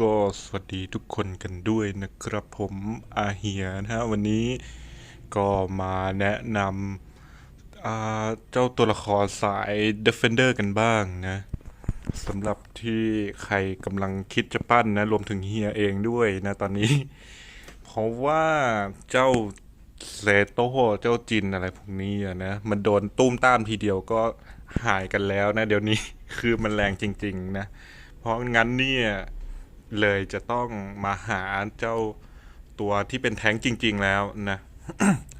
ก็สวัสดีทุกคนกันด้วยนะครับผมอาเฮียนะฮะวันนี้ก็มาแนะนำเจ้าตัวละครสาย Defender กันบ้างนะสำหรับที่ใครกำลังคิดจะปั้นนะ รวมถึงเฮียเองด้วยนะตอนนี้ เพราะว่าเจ้าเซโตเจ้าจินอะไรพวกนี้นะ มันโดนตุ้มตามทีเดียวก็หายกันแล้วนะ เดี๋ยวนี้คือมันแรงจริง ๆ นะ เพราะงั้นเนี่ย เลยจะต้องมาหาเจ้าตัวที่เป็นแท้งจริง ๆ แล้วนะ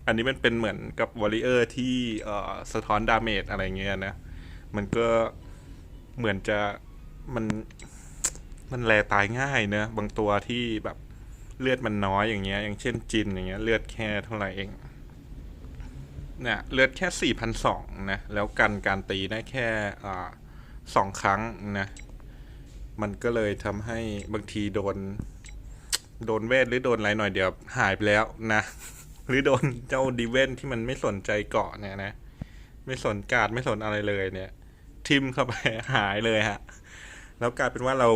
อันนี้มันเป็นเหมือนกับวอริเออร์ที่สะท้อนดาเมจอะไรเงี้ยนะ มันก็เหมือนจะมันมันแลตายง่ายนะบางตัวที่แบบเลือดมันน้อยอย่างเงี้ย อย่างเช่นจินอย่างเงี้ยเลือดแค่เท่าไหร่เองเนี่ยเลือดแค่4,200นสองนะ แล้วกันการตีได้แค่สองครั้งนะ มันก็เลยทำให้บางทีโดน โดนเวทหรือโดนอะไรหน่อยเดี๋ยวหายไปแล้วนะ หรือโดนเจ้าดีเวนที่มันไม่สนใจเกาะเนี่ยนะ ไม่สนการดไม่สนอะไรเลยเนี่ย ทิมเข้าไปหายเลยฮะ แล้วกลายเป็นว่าเรา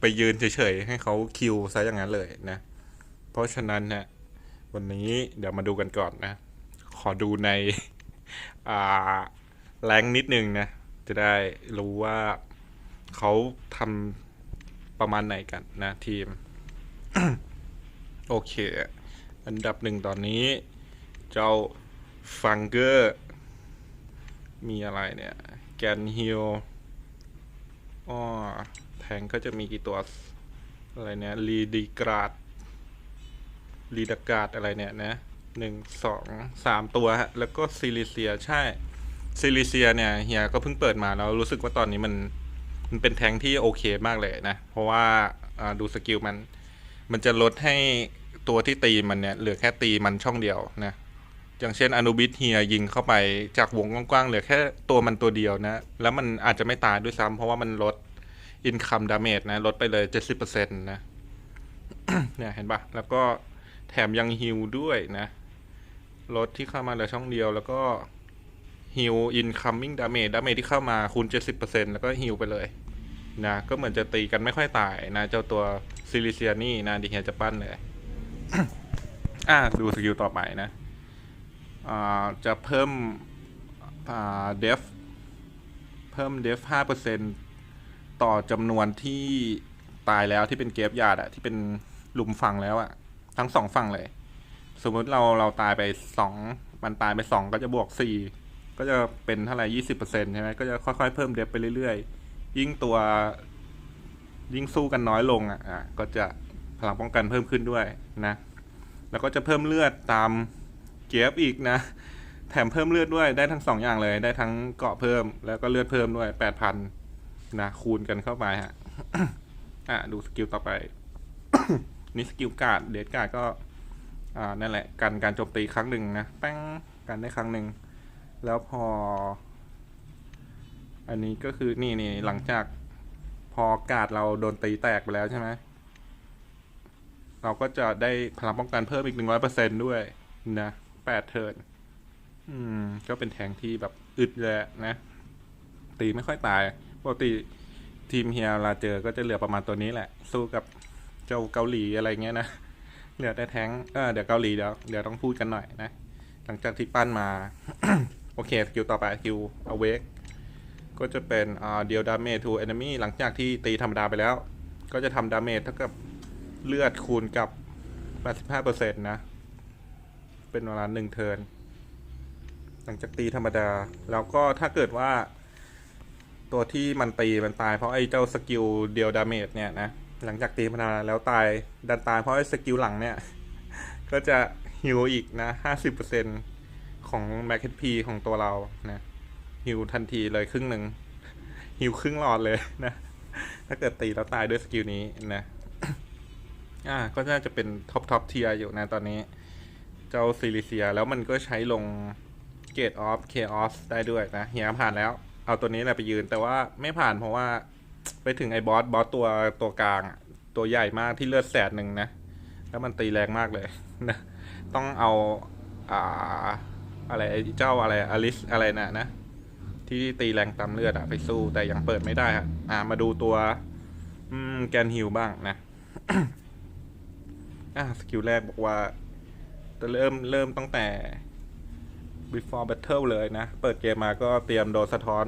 ไปยืนเฉยๆให้เขาคิวซะอย่างนั้นเลยนะ เพราะฉะนั้นเนี่ยวันนี้เดี๋ยวมาดูกันก่อนนะ ขอดูในอ่าแรงนิดนึงนะ จะได้รู้ว่าเขาทำ ประมาณไหนกันนะทีม โอเค อันดับหนึ่งตอนนี้ เจ้าฟังเกอร์ มีอะไรเนี่ย แกนฮิลอ้อแทงก็จะมีกี่ตัว อะไรเนี่ยรีดีกราดรีดากาดอะไรเนี่ยนะหนึ่งสองสามตัวฮะ แล้วก็ซิลิเซียใช่ซิลิเซียเนี่ยเฮียก็เพิ่งเปิดมาแล้วรู้สึกว่าตอนนี้มัน มันเป็นแทงที่โอเคมากเลยนะ เพราะว่าดูสกิลมัน มันจะลดให้ตัวที่ตีมันเนี่ยเหลือแค่ตีมันช่องเดียวนะอย่างเช่นอนุบิทเฮียยิงเข้าไปจากวงกว้างๆเหลือแค่ตัวมันตัวเดียวนะ แล้วมันอาจจะไม่ตายด้วยซ้ำเพราะว่ามันลดอินคัมดาเมจนะ ลดไปเลย70%นะเนี่ยเห็นปะแล้วก็แถมยังฮิลด้วยนะ ลดที่เข้ามาเหลือช่องเดียวแล้วก็ ฮิลอินคัมมิ่งดาเมจดาเมจที่เข้ามาคูณ 70%แล้วก็ฮิลไปเลยนะก็เหมือนจะตีกันไม่ค่อยตายนะเจ้าตัวซิลิเซียนี่นะดิเฮียจะปั้นเลย อะดูสกิลต่อไปนะอ่าจะเพิ่มอ่าเดฟเพิ่มเดฟห้าเปอร์เซ็นต่อจำนวนที่ตายแล้วที่เป็นเกฟยาดอะที่เป็นหลุมฝั่งแล้วอะทั้งสองฝั่งเลย สมมติเราเราตายไปสองมันตายไปสองก็จะบวกสี่ ก็จะเป็นเท่าไหร่ยี่สิบเปอร์เซ็นใช่ไหมก็จะค่อยๆเพิ่มเดฟไปเรื่อยๆ ยิ่งตัว ยิ่งสู้กันน้อยลงอะก็จะพลังป้องกันเพิ่มขึ้นด้วยนะ แล้วก็จะเพิ่มเลือดตามเก็บอีกนะ แถมเพิ่มเลือดด้วยได้ทั้งสองอย่างเลยได้ทั้งเกาะเพิ่มแล้วก็เลือดเพิ่มด้วยแปดพันนะคูณกันเข้าไปฮะอะดูสกิลต่อไปนี่สกิลการ์ดเดดการ์ดก็ อ่านั่นแหละ กันการโจมตีครั้งหนึ่งนะแป้งกันได้ครั้งหนึ่ง แล้วพอ อันนี้ก็คือนี่นี่หลังจากพอการ์ดเราโดนตีแตกไปแล้วใช่ไหมเราก็จะได้พลังป้องกันเพิ่มอีกหนึ่งร้อยเปอร์เซ็นด้วยนะแปดเทิร์นอืม ก็เป็นแทงที่แบบอึดเลยอะนะ ตีไม่ค่อยตายปกติทีมเฮียเวลาเจอก็จะเหลือประมาณตัวนี้แหละ สู้กับเจ้าเกาหลีอะไรเงี้ยนะ เหลือแต่แทงเออเดี๋ยวเกาหลีเดี๋ยวเดี๋ยวต้องพูดกันหน่อยนะ หลังจากที่ปั้นมา โอเค สกิลต่อไปสกิลอเวกก็จะเป็นเดียวดาเมจทูเอนมี่หลังจากที่ตีธรรมดาไปแล้ว ก็จะทำดาเมจเท่ากับเลือดคูณกับ 85%นะ เป็นเวลาหนึ่งเทิร์นหลังจากตีธรรมดา แล้วก็ถ้าเกิดว่า ตัวที่มันตีมันตายเพราะไอ้เจ้าสกิลเดียวดาเมจเนี่ยนะหลังจากตีธรรมดาแล้วตายดันตายเพราะไอ้สกิลหลังเนี่ย ก็จะฮิวอีกนะ 50% ของแม็กพีของตัวเรานะฮิวทันทีเลยครึ่งหนึ่งฮิวครึ่งหลอดเลยนะ ถ้าเกิดตีแล้วตายด้วยสกิลนี้นะ อ่า ก็น่าจะเป็นท็อปท็อปเทียอยู่นะตอนนี้ เจ้าซิลิเซียแล้วมันก็ใช้ลงเกตออฟเคออสได้ด้วยนะเฮียผ่านแล้ว เอาตัวนี้แหละไปยืนแต่ว่าไม่ผ่านเพราะว่าไปถึงไอ้บอสบอสตัวตัวกลาง ตัวใหญ่มากที่เลือดแสนหนึ่งนะ แล้วมันตีแรงมากเลยนะ ต้องเอา อ่า อะไรเจ้าอะไรอลิสอะไรนะนะ ที่ตีแรงตามเลือดอะไปสู้แต่ยังเปิดไม่ได้ฮะอ่ามาดูตัว อืม แกนฮิลบ้างนะอะสกิลแรกบอกว่าจะเริ่มเริ่มตั้งแต่ before battle เลยนะ เปิดเกมมาก็เตรียมโดนสะท้อน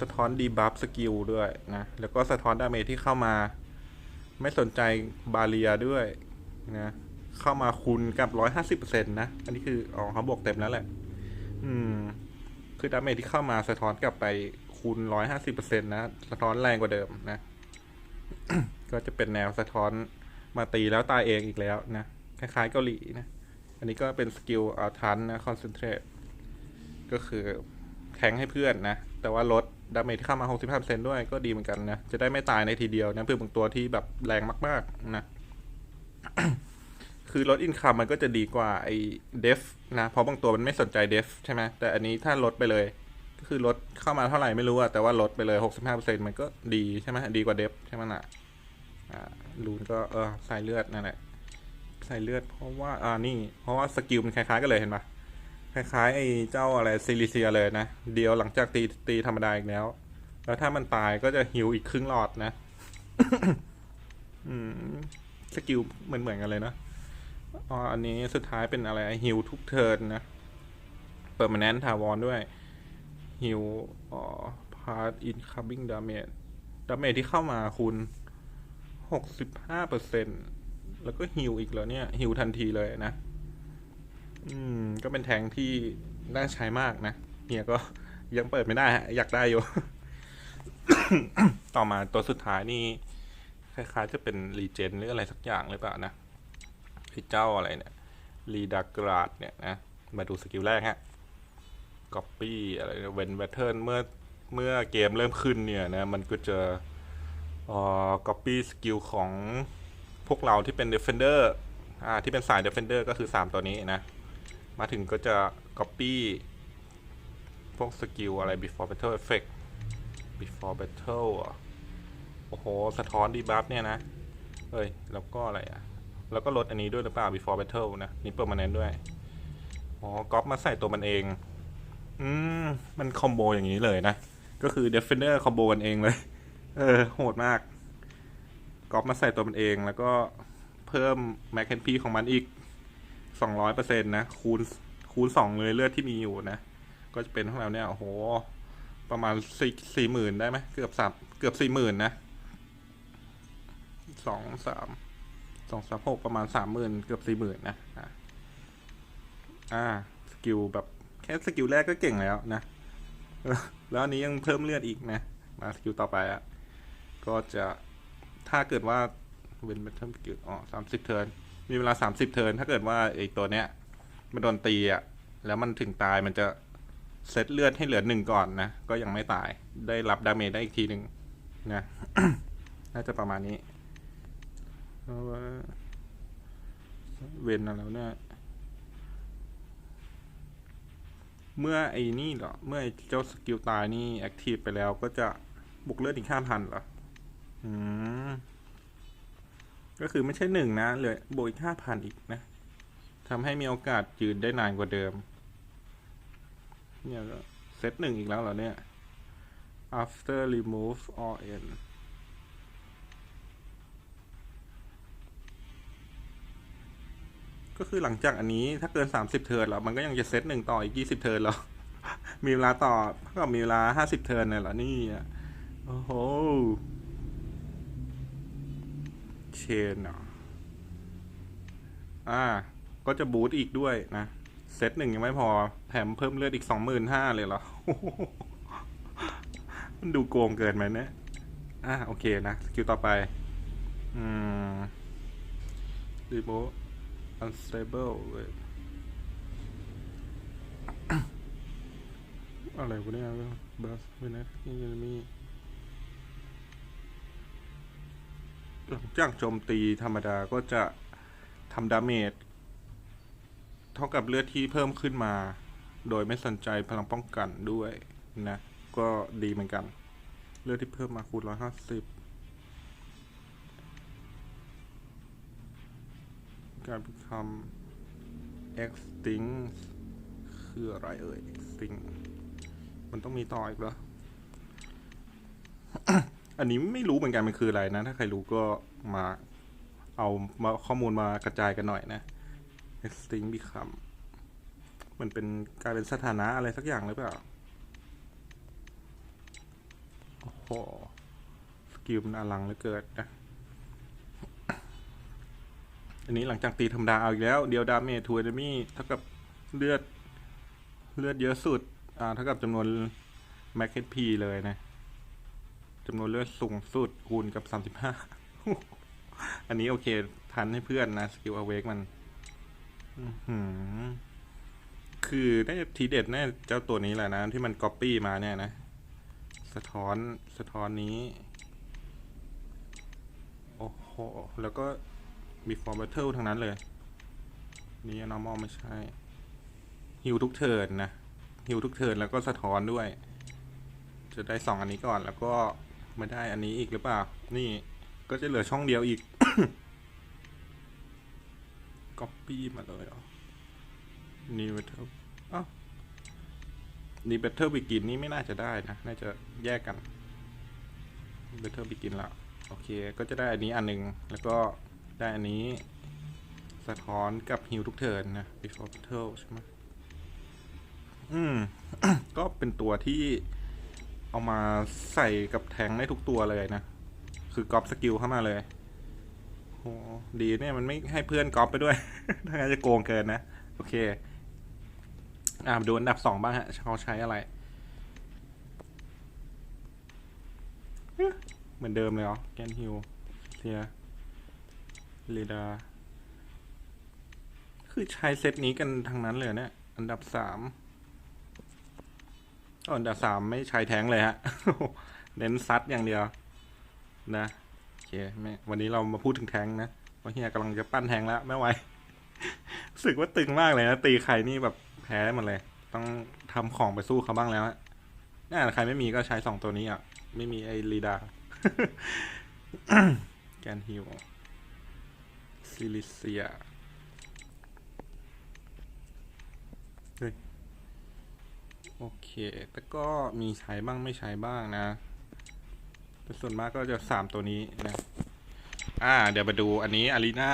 สะท้อนดีบัฟสกิลด้วยนะ แล้วก็สะท้อนดาเมจที่เข้ามา ไม่สนใจบาเรียด้วยนะ เข้ามาคูณกับร้อยห้าสิบเปอร์เซ็นต์นะ อันนี้คืออ๋อเขาบวกเต็มแล้วแหละ อืม คือดาเมจที่เข้ามาสะท้อนกลับไปคูณร้อยห้าสิบเปอร์เซ็นต์นะ สะท้อนแรงกว่าเดิมนะ ก็จะเป็นแนวสะท้อนมาตีแล้วตายเองอีกแล้วนะ คล้ายๆเกาหลีนะ อันนี้ก็เป็นสกิลอาทันนะคอนเซนเทรตก็คือแทงให้เพื่อนนะ แต่ว่าลดดาเมจที่เข้ามา 65%ด้วยก็ดีเหมือนกันนะ จะได้ไม่ตายในทีเดียวนะเพื่อบางตัวที่แบบแรงมาก ๆ นะ คือลดอินคัมมันก็จะดีกว่าไอ้เดฟนะ เพราะบางตัวมันไม่สนใจเดฟใช่ไหมแต่อันนี้ถ้าลดไปเลย ก็คือลดเข้ามาเท่าไหร่ไม่รู้อะแต่ว่าลดไปเลย65%มันก็ดีใช่ไหมดีกว่าเดฟใช่ไหมล่ะอ่าลูนก็เออใส่เลือดนั่นแหละใส่เลือดเพราะว่าอ่านี่ เพราะว่าสกิลมันคล้ายๆกันเลยเห็นปะคล้ายๆไอ้เจ้าอะไรซิลิเซียเลยนะ เดียวหลังจากตีตีธรรมดาอีกแล้ว แล้วถ้ามันตายก็จะฮิวอีกครึ่งหลอดนะ อืม สกิลเหมือนเหมือนๆกันเลยเนาะ อ๋ออันนี้สุดท้ายเป็นอะไรฮิวทุกเทิร์นนะเปิดมาแนนทาวอนด้วยฮิวอ๋อพาร์ตอินคัมบิ้งดาเมจดาเมจที่เข้ามาคุณหกสิบห้าเปอร์เซ็นต์แล้วก็ฮิวอีกแล้วเนี่ยฮิวทันทีเลยนะ อืม ก็เป็นแทงที่น่าใช้มากนะเนี่ยก็ยังเปิดไม่ได้ฮะอยากได้อยู่ ต่อมาตัวสุดท้ายนี่ คล้ายๆจะเป็นรีเจนหรืออะไรสักอย่างหรือเปล่านะ ไอ้เจ้าอะไรเนี่ยรีดากราดเนี่ยนะมาดูสกิลแรกฮะก๊อปปี้อะไรเวนแบทเทิลเมื่อเมื่อเกมเริ่มขึ้นเนี่ยนะมันก็จะเอ่อก๊อปปี้สกิลของพวกเราที่เป็น Defender อ่าที่เป็นสาย Defender ก็คือ 3 ตัวนี้นะ มาถึงก็จะ Copy พวกสกิลอะไร Before Battle Effect Before Battle โอ้โห สะท้อนดีบัฟเนี่ยนะเอ้ย แล้วก็อะไรอะ แล้วก็ลดอันนี้ด้วยหรือเปล่า Before Battle นะ นี่เปิดมาแนนด้วย อ๋อก๊อปมาใส่ตัวมันเอง อืม มันคอมโบอย่างนี้เลยนะ ก็คือ Defender คอมโบกันเองเลย เออ โหดมาก ก๊อปมาใส่ตัวมันเอง แล้วก็เพิ่มแมคเคนพีของมันอีกสองร้อยเปอร์เซ็นต์นะ คูณ คูณสองเลยเลือดที่มีอยู่นะ ก็จะเป็นของเราเนี่ย โอ้โห ประมาณสี่สี่หมื่นได้ไหม เกือบสามเกือบสี่หมื่นนะสองสาม สองสามหกประมาณสามหมื่นเกือบสี่หมื่นนะอ่าสกิลแบบแค่สกิลแรกก็เก่งแล้วนะ แล้วอันนี้ยังเพิ่มเลือดอีกนะ มาสกิลต่อไปอะก็จะถ้าเกิดว่าเว้นเป็นเทอมกิลอ๋อสามสิบเทิร์นมีเวลาสามสิบเทิร์นถ้าเกิดว่าไอตัวเนี้ยมันโดนตีอะแล้วมันถึงตายมันจะเซตเลือดให้เหลือหนึ่งก่อนนะ ก็ยังไม่ตายได้รับดาเมจได้อีกทีหนึ่งนะ น่าจะประมาณนี้ ราะว่าเวนแล้วเนี่ย เมื่อไอ้นี่เหรอ เมื่อเจ้าสกิลตายนี่แอคทีฟไปแล้วก็จะบุกเลือดอีกห้าพันเหรอ อืม ก็คือไม่ใช่หนึ่งนะ เหลยบวกอีกห้าพันอีกนะทำให้มีโอกาสยืนได้นานกว่าเดิม เนี่ยก็เซตหนึ่งอีกแล้วเหรอเนี่ย after remove all n ก็คือหลังจากอันนี้ถ้าเกินสามสิบเทิร์นแล้ว มันก็ยังจะเซตหนึ่งต่ออีกยี่สิบเทิร์นแล้ว มีเวลาต่อเท่ากับมีเวลาห้าสิบเทิร์นเนี่ยเหรอนี่โอ้โหเชนเหรออ่า ก็จะบูตอีกด้วยนะเซตหนึ่งยังไม่พอแถมเพิ่มเลือดอีกสองหมื่นห้าเลยเหรอ มันดูโกงเกินไหมเนี่ย อ่าโอเคนะ สกิลต่อไป อืม remove unstable เว้ยอะไรวะเนี่ยบัสเวนัสอินมีหลังจากโจมตีธรรมดาก็จะทำดาเมจเท่ากับเลือดที่เพิ่มขึ้นมา โดยไม่สนใจพลังป้องกันด้วยนะ ก็ดีเหมือนกัน เลือดที่เพิ่มมาคูณร้อยห้าสิบ การ become extinct คืออะไรเอ่ย extinct มันต้องมีต่ออีกเหรอ อันนี้ไม่รู้เหมือนกันมันคืออะไรนะ ถ้าใครรู้ก็มาเอามาข้อมูลมากระจายกันหน่อยนะ extinct become มันเป็นกลายเป็นสถานะอะไรสักอย่างหรือเปล่า โอ้โห สกิลมันอลังเหลือเกินนะ อันนี้หลังจากตีธรรมดาเอาอีกแล้ว เดียวดาเมจทูเอนมี่เท่ากับเลือดเลือดเยอะสุด อ่า เท่ากับจำนวนแม็กเฮดพีเลยนะจำนวนเลือดสูงสุดคูณกับสามสิบห้าอันนี้โอเค ทันให้เพื่อนนะ สกิลอเวกมันคือน่าจะทีเด็ดแน่เจ้าตัวนี้แหละนะ ที่มันก๊อปปี้มาเนี่ยนะ สะท้อนสะท้อนนี้ โอ้โห แล้วก็ before battle ทั้งนั้นเลย นี่ normal ไม่ใช่ฮิวทุกเทิร์นนะฮิวทุกเทิร์นแล้วก็สะท้อนด้วย จะได้สองอันนี้ก่อนแล้วก็ไม่ได้อันนี้อีกหรือเปล่า นี่ก็จะเหลือช่องเดียวอีก copy มาเลยเหรอ new battle อ้าว new battle begin นี่ไม่น่าจะได้นะ น่าจะแยกกัน battle begin ละโอเค ก็จะได้อันนี้อันหนึ่งแล้วก็ ได้อันนี้ สะท้อนกับฮิวทุกเทิร์นนะ before battle ใช่ไหมอืม ก็เป็นตัวที่เอามาใส่กับแทงได้ทุกตัวเลยนะ คือกรอบสกิลเข้ามาเลยโหดีเนี่ยมันไม่ให้เพื่อนกรอบไปด้วย ถ้างั้นจะโกงเกินนะ โอเค อ่ามาดูอันดับสองบ้างฮะเขาใช้อะไร เหมือนเดิมเลยเหรอแกนฮิวเทีย เรดา คือใช้เซตนี้กันทั้งนั้นเลยเนี่ย อันดับสามอ๋ออันดับสามไม่ใช้แท้งเลยฮะ เน้นซัดอย่างเดียว นะโอเคไม่วันนี้เรามาพูดถึงแท้งนะเพราะเฮียกำลังจะปั้นแท้งแล้วไม่ไหวรู้สึกว่าตึงมากเลยนะ ตีใครนี่แบบแพ้หมดเลย ต้องทำของไปสู้เขาบ้างแล้วฮะน่าใครไม่มีก็ใช้สองตัวนี้อะ ไม่มีไอรีดาแกนฮิว ซิลิเซียโอเค แต่ก็มีใช้บ้างไม่ใช้บ้างนะ แต่ส่วนมากก็จะสามตัวนี้นะ อ่า เดี๋ยวไปดูอันนี้อารีนา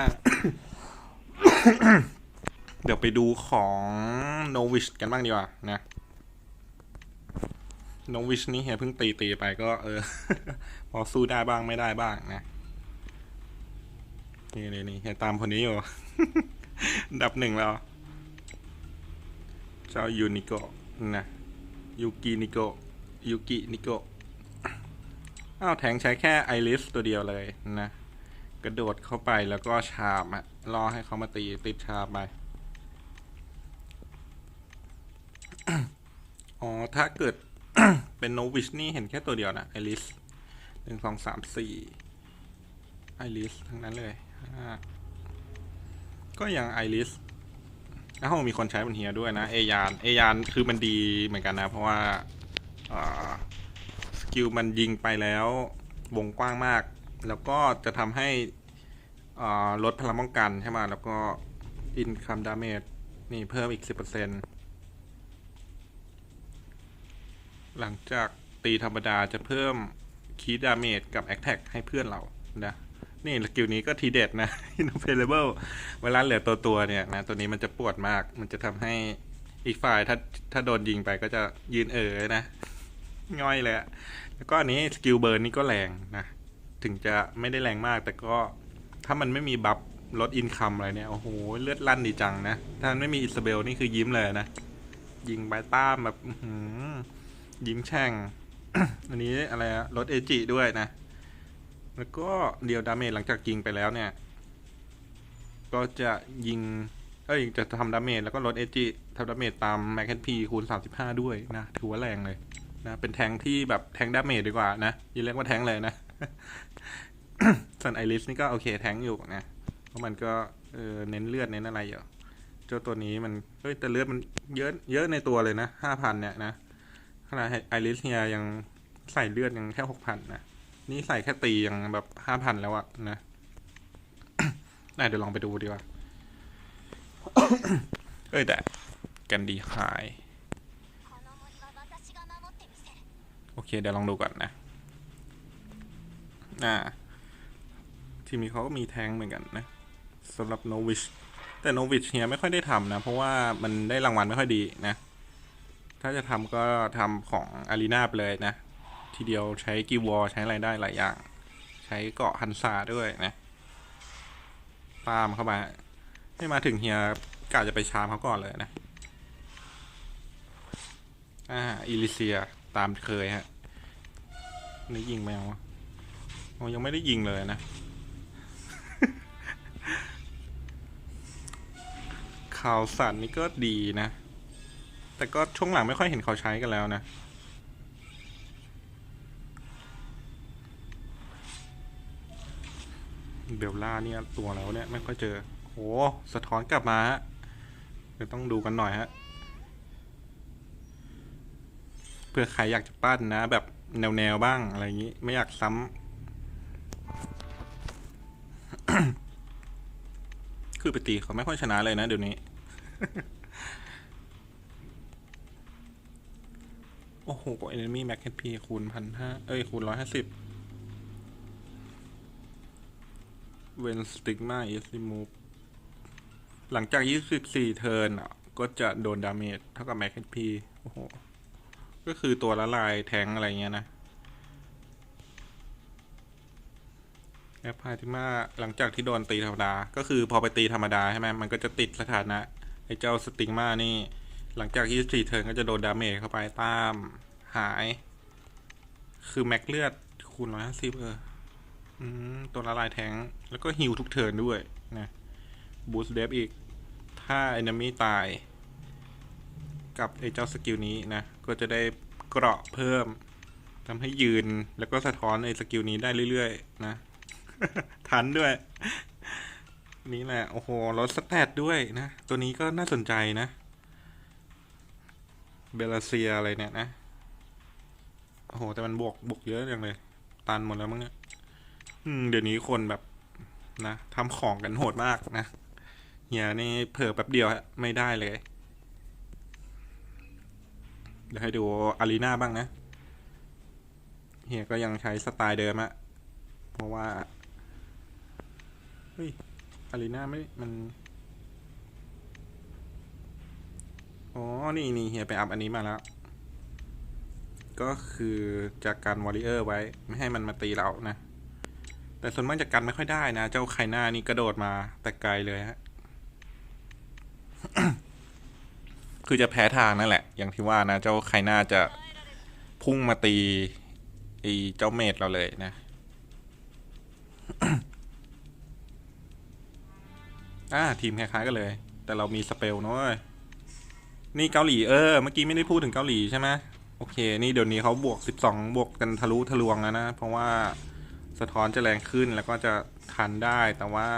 เดี๋ยวไปดูของโนวิชกันบ้างดีกว่านะโนวิชนี่เฮียเพิ่งตีตีไปก็เออ พอสู้ได้บ้างไม่ได้บ้างนะ นี่นี่นี่ตามคนนี้อยู่ ดับหนึ่งแล้ว เจ้ายูนิโกะนะยูกินิโกะยูกินิโกะอ้าวแทงใช้แค่ไอริสตัวเดียวเลยนะ กระโดดเข้าไปแล้วก็ชาบอะรอให้เขามาตีติดชาบไป อ๋อ ถ้าเกิดเป็นโนวิชนี่เห็นแค่ตัวเดียวนะไอริสหนึ่งสองสามสี่ไอริสทั้งนั้นเลย ห้าก็ยังไอริสอ้าวมีคนใช้บนเฮียด้วยนะ เอยาน เอยานคือมันดีเหมือนกันนะ เพราะว่าอ่าสกิลมันยิงไปแล้ววงกว้างมาก แล้วก็จะทำให้อ่าลดพลังป้องกันใช่ไหมแล้วก็อินคัมดาเมจนี่เพิ่มอีก 10%หลังจากตีธรรมดาจะเพิ่มคีดาเมจกับแอคแท็กให้เพื่อนเรานะ นี่สกิลนี้ก็ทีเด็ดนะ Inavailable เวลาเหลือตัวตัวๆเนี่ยนะตัวนี้มันจะปวดมาก มันจะทำให้อีกฝ่ายถ้าถ้าโดนยิงไปก็จะยืนเอ๋อนะ ง่อยเลยอะแล้วก็อันนี้สกิลเบิร์นนี่ก็แรงนะ ถึงจะไม่ได้แรงมากแต่ก็ถ้ามันไม่มีบัฟลดอินคัมอะไรเนี่ย โอ้โห เลือดลั่นดีจังนะ ถ้ามันไม่มีอิสเบลนี่คือยิ้มเลยนะ ยิงใบต้ามแบบยิ้มแช่ง อันนี้อะไรอะลดเอจิด้วยนะ แล้วก็เดียวดาเมจหลังจากยิงไปแล้วเนี่ย ก็จะยิงเอ้ยจะทำดาเมจแล้วก็ลดเอจิทำดาเมจตามแมคเคนพีคูณ 35 ด้วยนะ ถือว่าแรงเลยนะ เป็นแทงที่แบบแทงดาเมจดีกว่านะอย่าเรียกว่าแทงเลยนะส่วนไอริสนี่ก็โอเคแทงอยู่นะ เพราะมันก็เออเน้นเลือดเน้นอะไรอยู่เจ้าตัวนี้มันเฮ้ยแต่เลือดมันเยอะเยอะในตัวเลยนะ5,000เนี่ยนะขนาดไอริสเนี่ยยังใส่เลือดยังแค่6,000นะ นี่ใส่แค่ตียังแบบห้าพันแล้วอะนะเดี๋ยวลองไปดูดีกว่า เอ้ยแต่กันดีหาย โอเคเดี๋ยวลองดูก่อนนะน่าทีมีเขาก็มีแทงเหมือนกันนะสำหรับโนวิชแต่โนวิชเนี่ยไม่ค่อยได้ทำนะ เพราะว่ามันได้รางวัลไม่ค่อยดีนะ ถ้าจะทำก็ทำของอารีนาไปเลยนะ ทีเดียวใช้กิวอใช้อะไรได้หลายอย่าง ใช้เกาะฮันซาด้วยนะ ตามเข้ามาให้มาถึงเฮียกะจะไปชามเขาก่อนเลยนะ อ่าอิลิเซียตามเคยฮะนี่ยิงแมวะโอ้ยังไม่ได้ยิงเลยนะ ข่าวสันนี่ก็ดีนะ แต่ก็ช่วงหลังไม่ค่อยเห็นเขาใช้กันแล้วนะ เบลล่าเนี่ยตัวแล้วเนี่ยไม่ค่อยเจอโหสะท้อนกลับมาฮะเดี๋ยวต้องดูกันหน่อยฮะเพื่อใครอยากจะปั้นนะ แบบแนวๆบ้างอะไรอย่างนี้ ไม่อยากซ้ำคือไปตีเขาไม่ค่อยชนะเลยนะเดี๋ยวนี้ โอ้โห enemy max HP คูณพันห้าเอ้ยคูณร้อยห้าสิบ when stigma is removed หลังจาก 24 เทิร์นอะ ก็จะโดนดาเมจเท่ากับ max HP โอ้โห ก็คือตัวละลายแทงอะไรเงี้ยนะแอปพาติมาหลังจากที่โดนตีธรรมดา ก็คือพอไปตีธรรมดาใช่ไหมมันก็จะติดสถานะ ไอ้เจ้าสติงมานี่ หลังจาก24เทิร์นก็จะโดนดาเมจเข้าไปตาม หาย คือแม็กเลือดคูณ150เออ ตัวละลายแทงแล้วก็ฮิวทุกเทิร์นด้วยนะบูสต์เดฟอีก ถ้า e อนมีตาย กับไอเจ้าสกิลนี้นะ ก็จะได้เกราะเพิ่มทำให้ยืนแล้วก็สะท้อนไอสกิลนี้ได้เรื่อยๆ นะ ทันด้วย นี่แหละ โอ้โหลดสแตทด้วยนะ ตัวนี้ก็น่าสนใจนะ เบลาเซียอะไรเนี่ยนะ โอ้โห แต่มันบวกบวกเยอะจังเลย ตันหมดแล้วมั้งเนี่ย อืม เดี๋ยวนี้คนแบบนะทำของกันโหดมากนะเฮียนี่เผลอแป๊บเดียวฮะไม่ได้เลย เดี๋ยวให้ดูอารีนาบ้างนะเฮียก็ยังใช้สไตล์เดิมอะเพราะว่า เฮ้ยอารีนาไม่ มัน อ๋อ นี่นี่เฮียไปอัพอันนี้มาแล้ว ก็คือจากการวอริเออร์ไว้ ไม่ให้มันมาตีเรานะ แต่ส่วนมากจะกันไม่ค่อยได้นะ เจ้าไคน่านี่กระโดดมาแต่ไกลเลยฮะ คือจะแพ้ทางนั่นแหละ อย่างที่ว่านะ เจ้าไคน่าจะพุ่งมาตีไอ้เจ้าเมดเราเลยนะอ่าทีมคล้ายๆกันเลย แต่เรามีสเปลเนอะเว้ยนี่เกาหลีเออเมื่อกี้ไม่ได้พูดถึงเกาหลีใช่ไหมโอเค นี่เดี๋ยวนี้เขาบวก 12 บวกกันทะลุทะลวงแล้วนะ เพราะว่า สะท้อนจะแรงขึ้นแล้วก็จะทันได้แต่ว่า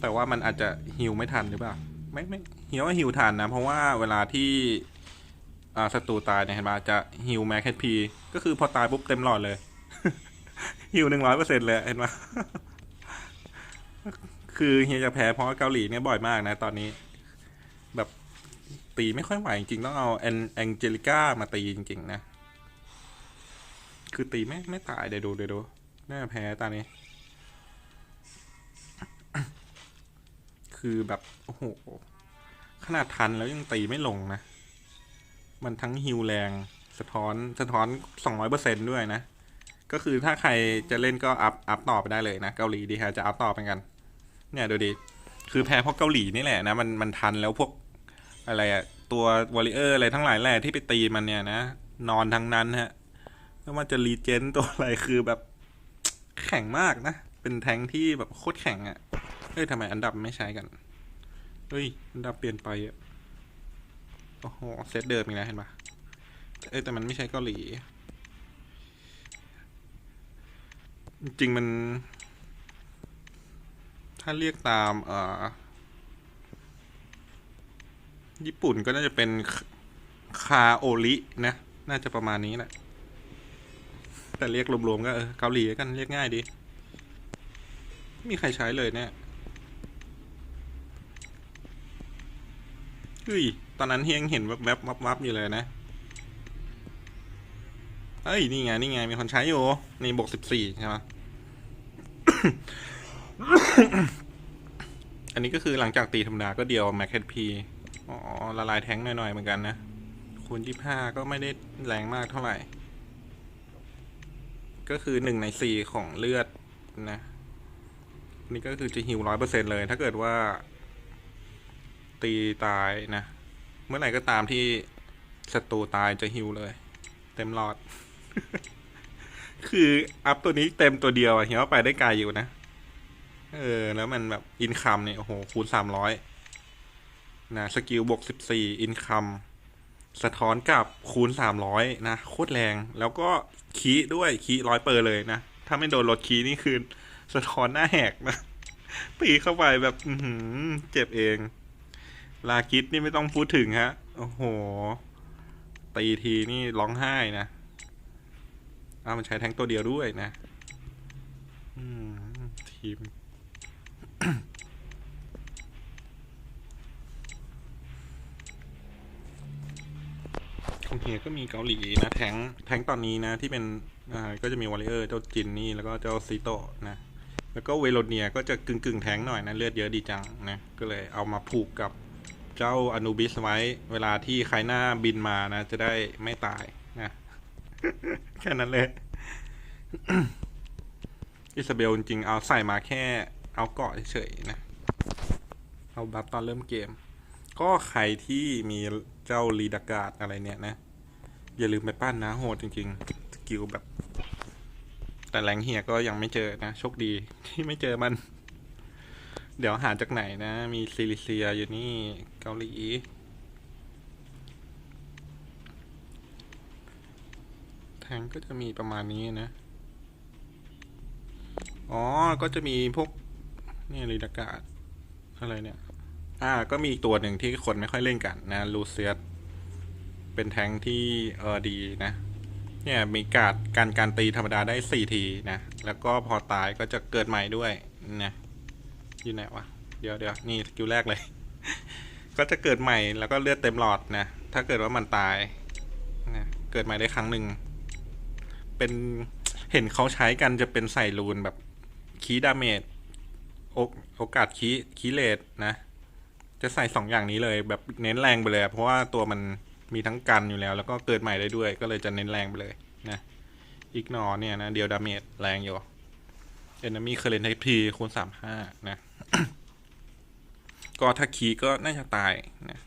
แต่ว่ามันอาจจะฮิวไม่ทันหรือเปล่าไม่ไม่ฮิวว่าฮิวทันนะ เพราะว่าเวลาที่อ่าศัตรูตายเนี่ยเห็นปะจะฮิวแม็กพีก็คือพอตายปุ๊บเต็มหลอดเลยฮิวหนึ่งร้อยเปอร์เซ็นต์เลยเห็นปะคือเฮียจะแพ้เพราะเกาหลีเนี่ยบ่อยมากนะ ตอนนี้ แบบตีไม่ค่อยไหวจริงๆต้องเอาแองเจลิก้ามาตีจริงๆนะ คือตีไม่ไม่ตายเดี๋ยวดูเดี๋ยวดูน่าแพ้ตอนนี้ คือแบบ โอ้โห ขนาดทันแล้วยังตีไม่ลงนะ มันทั้งฮิวแรง สะท้อนสะท้อนสองร้อยเปอร์เซ็นด้วยนะ ก็คือถ้าใครจะเล่นก็อัพอัพต่อไปได้เลยนะ เกาหลีดีฮะจะอัพต่อไปกัน เนี่ยดูดิคือแพ้เพราะเกาหลีนี่แหละนะมันมันทันแล้วพวกอะไรอะตัววอริเออร์อะไรทั้งหลายแหละที่ไปตีมันเนี่ยนะนอนทั้งนั้นฮะ ไม่ว่าจะรีเจนตัวอะไรคือแบบแข็งมากนะ เป็นแทงค์ที่แบบโคตรแข็งอะ่ะ เฮ้ยทำไมอันดับไม่ใช้กัน เฮ้ย อันดับเปลี่ยนไปอะโอ้โห เซตเดิมอีกแล้วเห็นปะเอ้ยแต่มันไม่ใช่เกาหลี จริงมัน ถ้าเรียกตามเอ่อญี่ปุ่นก็น่าจะเป็นคาโอรินะ น่าจะประมาณนี้แหละ แต่เรียกรวมๆก็เออเกาหลีกันเรียกง่ายดีไม่มีใครใช้เลยเนี่ยเฮ้ยตอนนั้นเฮียงเห็นแวบๆวับๆอยู่เลยนะเอ้ยนี่ไงนี่ไงมีคนใช้อยู่นี่บวกสิบสี่ใช่ไหมอันนี้ก็คือหลังจากตีธรรมดาก็เดียว Mac HP อ๋อละลายแท้งหน่อยๆเหมือนกันนะคูณยี่ห้าก็ไม่ได้แรงมากเท่าไหร่ ก็คือหนึ่งในสี่ของเลือดนะ นี่ก็คือจะฮิวร้อยเปอร์เซ็นเลย ถ้าเกิดว่า ตีตายนะ เมื่อไหร่ก็ตามที่ศัตรูตายจะฮิวเลย เต็มหลอด คืออัพตัวนี้เต็มตัวเดียวอะเฮียว่าไปได้ไกลอยู่นะ เออ แล้วมันแบบอินคัมเนี่ย โอ้โห คูณสามร้อยนะ สกิลบวกสิบสี่อินคัม สะท้อนกับคูณสามร้อยนะ โคตรแรง แล้วก็คีด้วยคีร้อยเปอร์เลยนะ ถ้าไม่โดนลดคีนี่คือ สะท้อนหน้าแหกนะตีเข้าไปแบบเจ็บเอง ลากิสนี่ไม่ต้องพูดถึงฮะ โอ้โห ตีทีนี่ร้องไห้นะอ้ามันใช้แทงตัวเดียวด้วยนะทีม ของ เฮียก็มีเกาหลีนะแทงแทงตอนนี้นะที่เป็นอ่าก็จะมีวอลเลเยอร์เจ้าจินนี่แล้วก็เจ้าซิโตะนะแล้วก็เวโรเนียก็จะกึ่งกึ่งแทงหน่อยนะเลือดเยอะดีจังนะก็เลยเอามาผูกกับเจ้าอนูบิสไว้เวลาที่ใครหน้าบินมานะ จะได้ไม่ตายนะแค่นั้นเลยอิซาเบลจริงเอาใส่มาแค่เอาเกาะเฉยๆนะ เอาบัฟตอนเริ่มเกม ก็ใครที่มีเจ้าลีดากาดอะไรเนี่ยนะ อย่าลืมไปปั้นนะโหดจริงๆ สกิลแบบ แต่แรงเฮียก็ยังไม่เจอนะ โชคดีที่ไม่เจอมัน เดี๋ยวหาจากไหนนะ มีซิลิเซียอยู่นี่เกาหลีแทงก็จะมีประมาณนี้นะ อ๋อ ก็จะมีพวกเนี่ยลีดากาศอะไรเนี่ย อ่า ก็มีอีกตัวหนึ่งที่คนไม่ค่อยเล่นกันนะลูเซียส เป็นแทงที่เออดีนะ เนี่ยมีการดการการตีธรรมดาได้สี่ทีนะ แล้วก็พอตายก็จะเกิดใหม่ด้วยนะอยู่ไหนวะ เดี๋ยวเดี๋ยวนี่สกิลแรกเลย ก็จะเกิดใหม่แล้วก็เลือดเต็มหลอดนะ ถ้าเกิดว่ามันตายนะเกิดใหม่ได้ครั้งหนึ่ง เป็นเห็นเขาใช้กันจะเป็นใส่รูนแบบคีดาเมจโอกโอกาสคีคีเลตนะ จะใส่สองอย่างนี้เลยแบบเน้นแรงไปเลย เพราะว่าตัวมัน มีทั้งกันอยู่แล้ว แล้วก็เกิดใหม่ได้ด้วย ก็เลยจะเน้นแรงไปเลยนะอีกนอเนี่ยนะ เดียวดาเมจแรงอยู่เอนมีเคเลนไทพีคูณสามห้านะ ก็ถ้าคีก็น่าจะตายนะ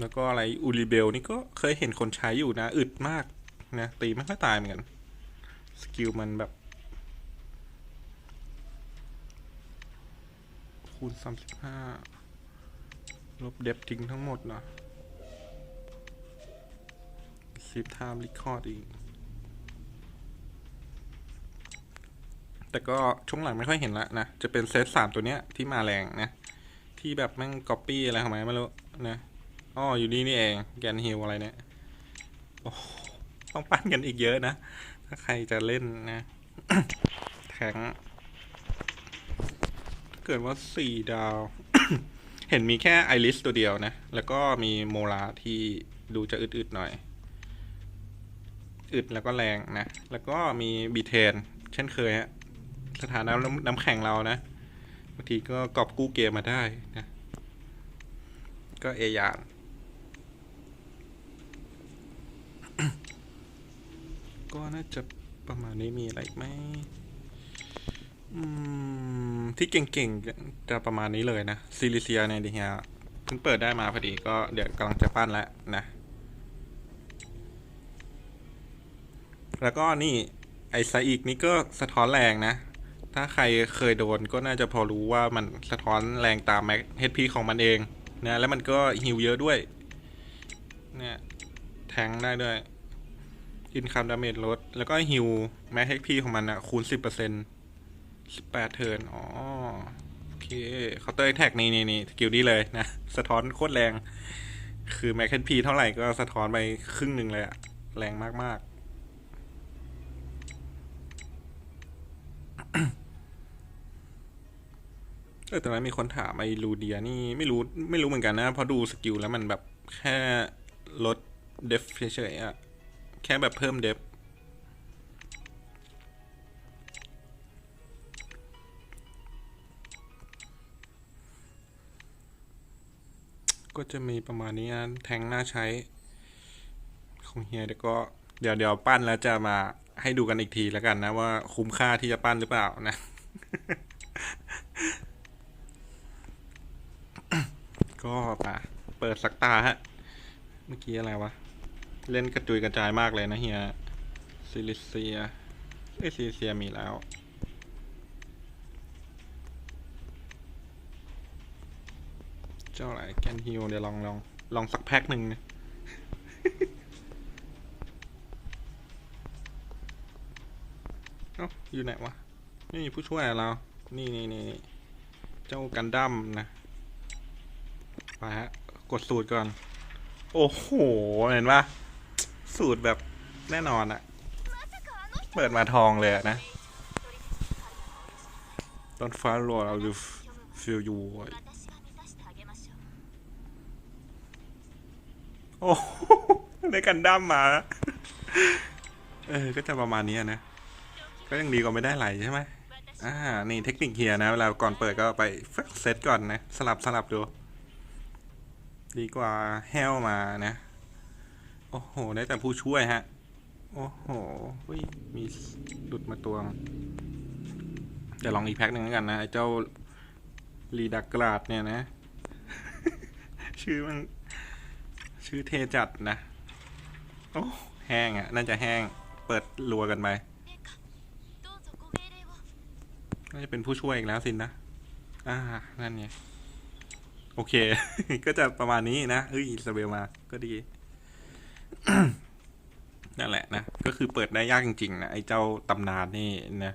แล้วก็อะไรอูริเบลนี่ก็เคยเห็นคนใช้อยู่นะ อึดมากนะตีไม่ค่อยตายเหมือนกัน สกิลมันแบบ คูณสามสิบห้า ลบเดฟทิ้งทั้งหมดนะซิปไทม์รีคอร์ดอีก แต่ก็ช่วงหลังไม่ค่อยเห็นละนะ จะเป็นเซตสามตัวเนี้ยที่มาแรงนะ ที่แบบแม่งก๊อปปี้อะไรของมันไม่รู้นะอ๋ออยู่นี่นี่เอง แกนฮิลอะไรเนี่ย โอ้ต้องปั้นกันอีกเยอะนะ ถ้าใครจะเล่นนะแทงถ้าเกิดว่าสี่ดาว เห็นมีแค่ไอริสตัวเดียวนะ แล้วก็มีโมลาที่ดูจะอึดๆหน่อย อึดแล้วก็แรงนะ แล้วก็มีบีเทน เช่นเคยฮะ สถานะน้ำน้ำแข็งเรานะบางทีก็กอบกู้เกมมาได้นะ ก็เอยานก็น่าจะประมาณนี้มีอะไรไหม ที่เก่งๆ จะประมาณนี้เลยนะซิลิเซียเนี่ยดิเฮียเพิ่งเปิดได้มาพอดีก็เดี๋ยวกำลังจะปั้นแล้วนะ แล้วก็นี่ไอไซอีกนี่ก็สะท้อนแรงนะ ถ้าใครเคยโดนก็น่าจะพอรู้ว่ามันสะท้อนแรงตามแม็กเฮดพีของมันเองนะ แล้วมันก็ฮิวเยอะด้วยเนี่ยแทงได้ด้วยอินคัมดาเมจลด แล้วก็ฮิวแม็กเฮดพีของมันอะคูณสิบเปอร์เซ็นต์ สิบแปดเทิร์นอ๋อโอเคเคาน์เตอร์แท็กนี่นี่นี่สกิลนี้เลยนะ สะท้อนโคตรแรง คือแม็กเฮดพีเท่าไหร่ก็สะท้อนไปครึ่งหนึ่งเลยอะแรงมาก ๆเออแต่นั้นมีคนถามไอ้ลูเดียนี่ไม่รู้ไม่รู้เหมือนกันนะ เพราะดูสกิลแล้วมันแบบแค่ลดเดฟเฉยๆอะแค่แบบเพิ่มเดฟ ก็จะมีประมาณนี้นะแทงหน่าใช้ ของเฮียเดี๋ยวก็เดี๋ยวเดี๋ยวปั้นแล้วจะมาให้ดูกันอีกทีแล้วกันนะว่าคุ้มค่าที่จะปั้นหรือเปล่านะ ก็มาเปิดสักตาฮะ เมื่อกี้อะไรวะ เล่นกระจุยกระจายมากเลยนะเฮียซิลิเซียเอ้ยซิลิเซียมีแล้ว เจ้าอะไรแกนฮิวเดี๋ยวลองลองลองสักแพ็คหนึ่งนะเอ้าอยู่ไหนวะไม่มีผู้ช่วยเรา นี่นี่นี่เจ้ากันดั้มนะไปฮะ กดสูตรก่อน โอ้โห เห็นปะสูตรแบบแน่นอนอะเปิดมาทองเลยนะ ตอนฟ้าโรเราดูฟิลยู โอ้ได้กันดั้มมา เออ ก็จะประมาณนี้นะ ก็ยังดีกว่าไม่ได้ไหลใช่ไหมอ่า นี่เทคนิคเฮียนะ เวลาก่อนเปิดก็ไปเซตก่อนนะ สลับสลับดู ดีกว่าแฮวมานะ โอ้โห ได้แต่ผู้ช่วยฮะ โอ้โหเฮ้ยมีหลุดมาตัวงเดี๋ยวลองอีกแพ็คหนึ่งแล้วกันนะ ไอ้เจ้าลีดักกราดเนี่ยนะ ชื่อมัน ชื่อเทจัดนะ โอ้แห้งอะ่ะ น่าจะแห้ง เปิดรัวกันไปน่าจะเป็นผู้ช่วยอีกแล้วสินนะ อ่า นั่นไง โอเค ก็จะประมาณนี้นะเฮ้ยอสเบลมา ก็ดี นั่นแหละนะ ก็คือเปิดได้ยากจริงๆนะ ไอ้เจ้าตำนานนี่นะ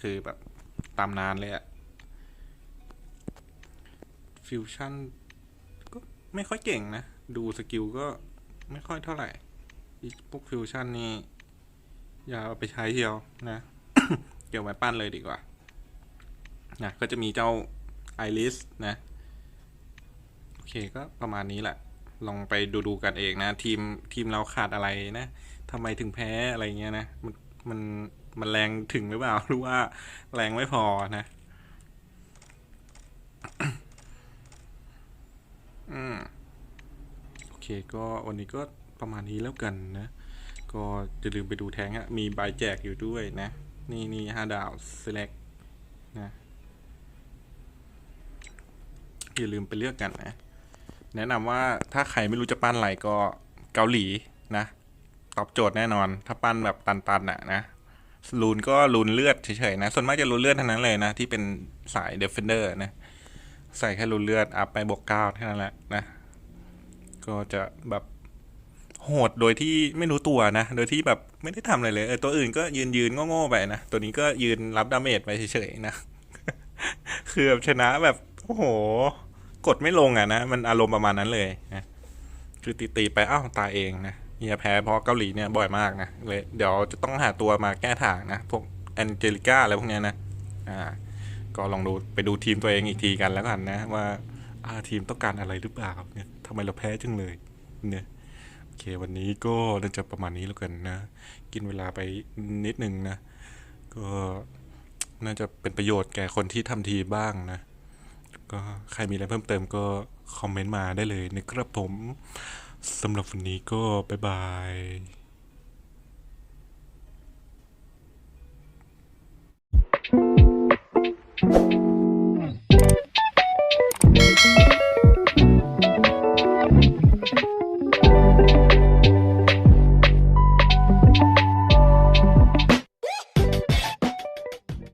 คือแบบตำนานเลยอะฟิวชั่นก็ไม่ค่อยเก่งนะ ดูสกิลก็ไม่ค่อยเท่าไหร่ีพวกฟิวชั่นนี่อย่าเอาไปใช้เชียวนะ เกี่ยวไว้ปั้นเลยดีกว่า นะ ก็จะมีเจ้าไอริสนะ โอเคก็ประมาณนี้แหละ ลองไปดูดูกันเองนะ ทีมทีมเราขาดอะไรนะทำไมถึงแพ้อะไรเงี้ยนะ มันมันมันแรงถึงหรือเปล่า หรือว่าแรงไม่พอนะ อืม เคก็วันนี้ก็ประมาณนี้แล้วกันนะ ก็อย่าลืมไปดูแทงอะมีใบแจกอยู่ด้วยนะ นี่นี่ห้าดาว select นะอย่าลืมไปเลือกกันนะ แนะนำว่าถ้าใครไม่รู้จะปั้นอะไรก็เกาหลีนะ ตอบโจทย์แน่นอน ถ้าปั้นแบบตันๆน่ะนะลูนก็ลูนเลือดเฉยๆนะ ส่วนมากจะลูนเลือดเท่านั้นเลยนะ ที่เป็นสายเดฟเฟนเดอร์นะ ใส่แค่ลูนเลือดอัพไปบวกเก้าเท่านั้นแหละนะ ก็จะแบบโหดโดยที่ไม่รู้ตัวนะ โดยที่แบบไม่ได้ทำอะไรเลยเออตัวอื่นก็ยืนยืนโง่ๆไปนะ ตัวนี้ก็ยืนรับดาเมจไปเฉยๆนะ คือแบบชนะแบบโอ้โห กดไม่ลงอะนะ มันอารมณ์ประมาณนั้นเลยนะคือตีๆไปอ้าวตายเองนะเฮียแพ้เพราะเกาหลีเนี่ยบ่อยมากนะเลยเดี๋ยวจะต้องหาตัวมาแก้ทางนะ พวกแอนเจลิก้าอะไรพวกเนี้ยนะ อ่า ก็ลองดูไปดูทีมตัวเองอีกทีกันแล้วกันนะว่า ทีมต้องการอะไรหรือเปล่าเนี่ยทำไมเราแพ้จังเลย เนี่ยโอเควันนี้ก็น่าจะประมาณนี้แล้วกันนะ กินเวลาไปนิดนึงนะ ก็น่าจะเป็นประโยชน์แก่คนที่ทำทีบ้างนะก็ใครมีอะไรเพิ่มเติมก็คอมเมนต์มาได้เลยนะครับผมสำหรับวันนี้ก็บายบาย